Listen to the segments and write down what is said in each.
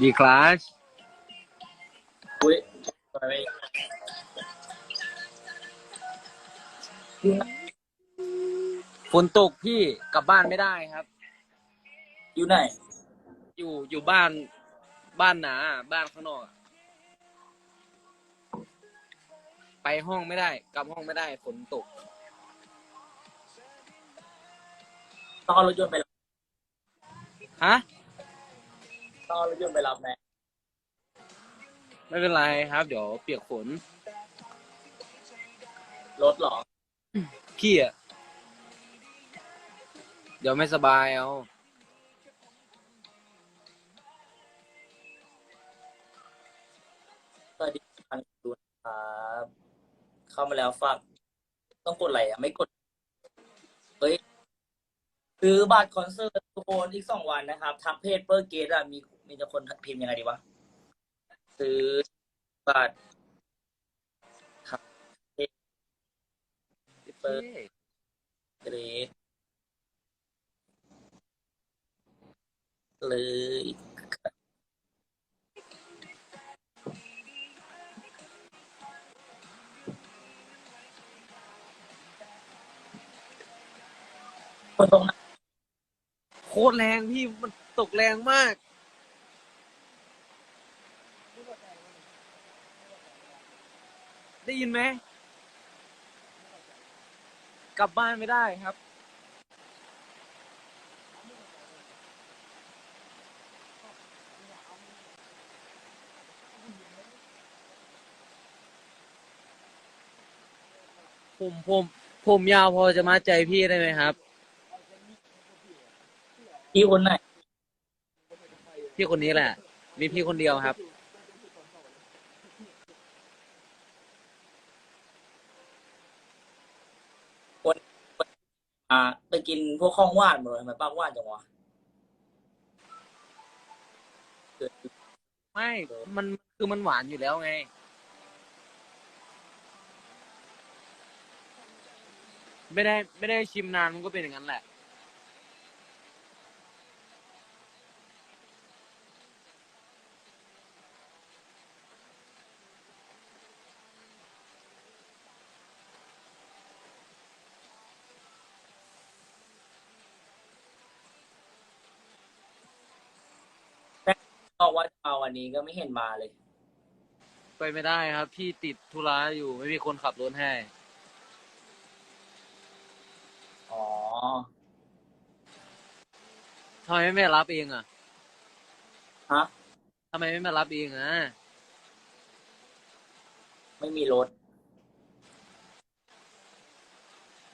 ดีคลาสอุ้ยทำไมไม่ฝนตกพี่กลับบ้านไม่ได้ครับ อยู่ไหน อยู่อยู่บ้านบ้านหนาบ้านข้างนอกอะไปห้องไม่ได้ กลับห้องไม่ได้ฝนตก ต้องเอารถยนต์ไปรับฮะ ต้องเอารถยนต์ไปรับไหมไม่เป็นไรครับ เดี๋ยวเปียกฝนรถเหรอ พี่อะเดี๋ยวไม่สบายเอาสวัสดีทางดูนะครับเข้ามาแล้วฝากต้องกดอะไรอะ ไม่กด เฮ้ย ซื้อบัตรคอนเสิร์ตทุกคนอีกสองวันนะครับทักเพจเปอร์เกตอะมีมีแต่คนพิมพ์ยังไงดีวะ ซื้อบัตรทักเพจเปอร์เกตเลยคนตรงนั้น โคตรแรงพี่มันตกแรงมากได้ยินไหม กลับบ้านไม่ได้ครับ ผมผม ผมยาวพอจะมาใจพี่ได้ไหมครับ ที่คนไหนพี่คนนี้แหละ มีพี่คนเดียวครับ อ่า ไปกินพวกข้องว่านหมดเลยทำไมป้าว่านจังวะเกิดไม่ มันคือมันหวานอยู่แล้วไง ไม่ได้ไม่ได้ชิมนานมันก็เป็นอย่างนั้นแหละ บอกว่าจะมาวันนี้ก็ไม่เห็นมาเลย ไปไม่ได้ครับ พี่ติดธุระอยู่ ไม่มีคนขับรถให้ อ๋อ ทำไมไม่มารับเองอะ ฮะ ทำไมไม่มารับเองอะ ไม่มีรถ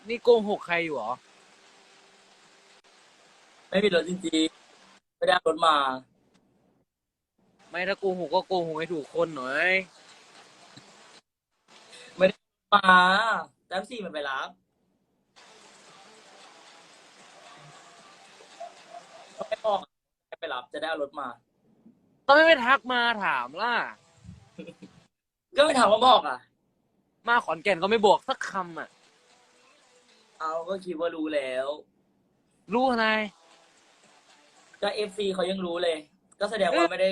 นี่โกหกใครอยู่เหรอ ไม่มีรถจริงๆ ไม่ได้เอารถมา ไม่ถ้าโกหกก็โกหกให้ถูกคนหน่อยมาแต้มสี่มันไปรับก็ไม่บอกให้ไปรับจะได้เอารถมา ทำไมไม่ทักมาถามล่ะ ก็ไม่ถามว่าบอกอะ มาขอนแก่นก็ไม่บอกสักคำอะ เอาก็คิดว่ารู้แล้ว รู้อะไร ก็เอฟซีเขายังรู้เลย ก็แสดงว่าไม่ได้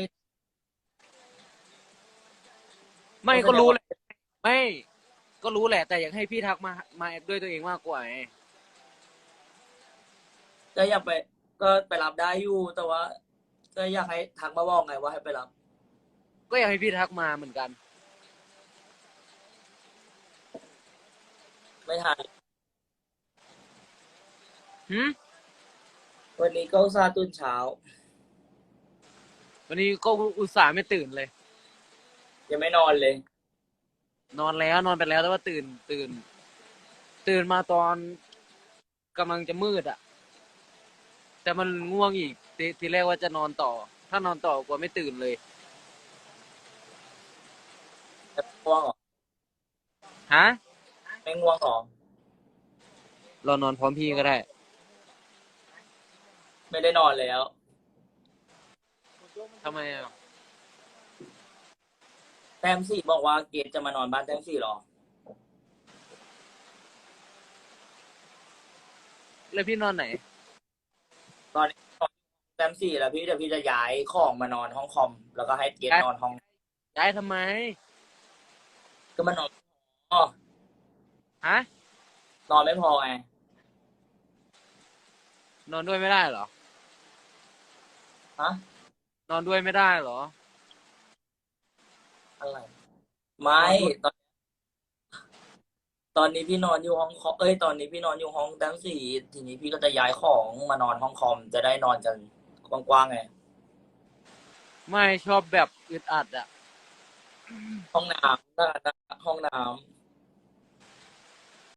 ไม่ก็รู้แหละไม่ ก็รู้แหละ แต่อยากให้พี่ทักมามาด้วยตัวเองมากกว่าไงก็อยากไป ก็ไปรับได้อยู่ แต่ว่า ก็อยากให้ทักมาบอกไงว่าให้ไปรับ ก็อยากให้พี่ทักมาเหมือนกัน ไม่ทันหืมวันนี้ก็อุตส่าห์ตื่นเช้า วันนี้ก็อุตส่าห์ไม่ตื่นเลย ยังไม่นอนเลย นอนแล้วนอนไปแล้วแต่ว่าตื่น ตื่น ตื่นมาตอนกำลังจะมืดอะ แต่มันง่วงอีกททีแรกว่าจะนอนต่อ ถ้านอนต่อกว่าไม่ตื่นเลยแต่ง่วงเหรอฮะไม่ง่วงเหรอเรานอนพร้อมพี่ก็ได้ ไม่ได้นอนแล้วทำไมอะ แต้มสี่บอกว่าเกดจะมานอนบ้านแต้มสี่เหรอ แล้วพี่นอนไหน ตอนนี้นอนแซมสี่แล้วพี่เดี๋ยวพี่จะย้ายของมานอนห้องคอม แล้วก็ให้เกดนอนห้อง ย้ายทำไม ก็มานอนอ๋อฮะ นอนไม่พอไง นอนด้วยไม่ได้เหรอ ฮะ นอนด้วยไม่ได้เหรอ อะไร ไม่ตอนตอนนี้พี่นอนอยู่ห้องคอมเอ้ยตอนนี้พี่นอนอยู่ห้องแซมสี่ทีนี้พี่ก็จะย้ายของมานอนห้องคอมจะได้นอนกันกว้างๆไงไม่ชอบแบบอึดอัดอะห้องน้ำนะห้องน้ำ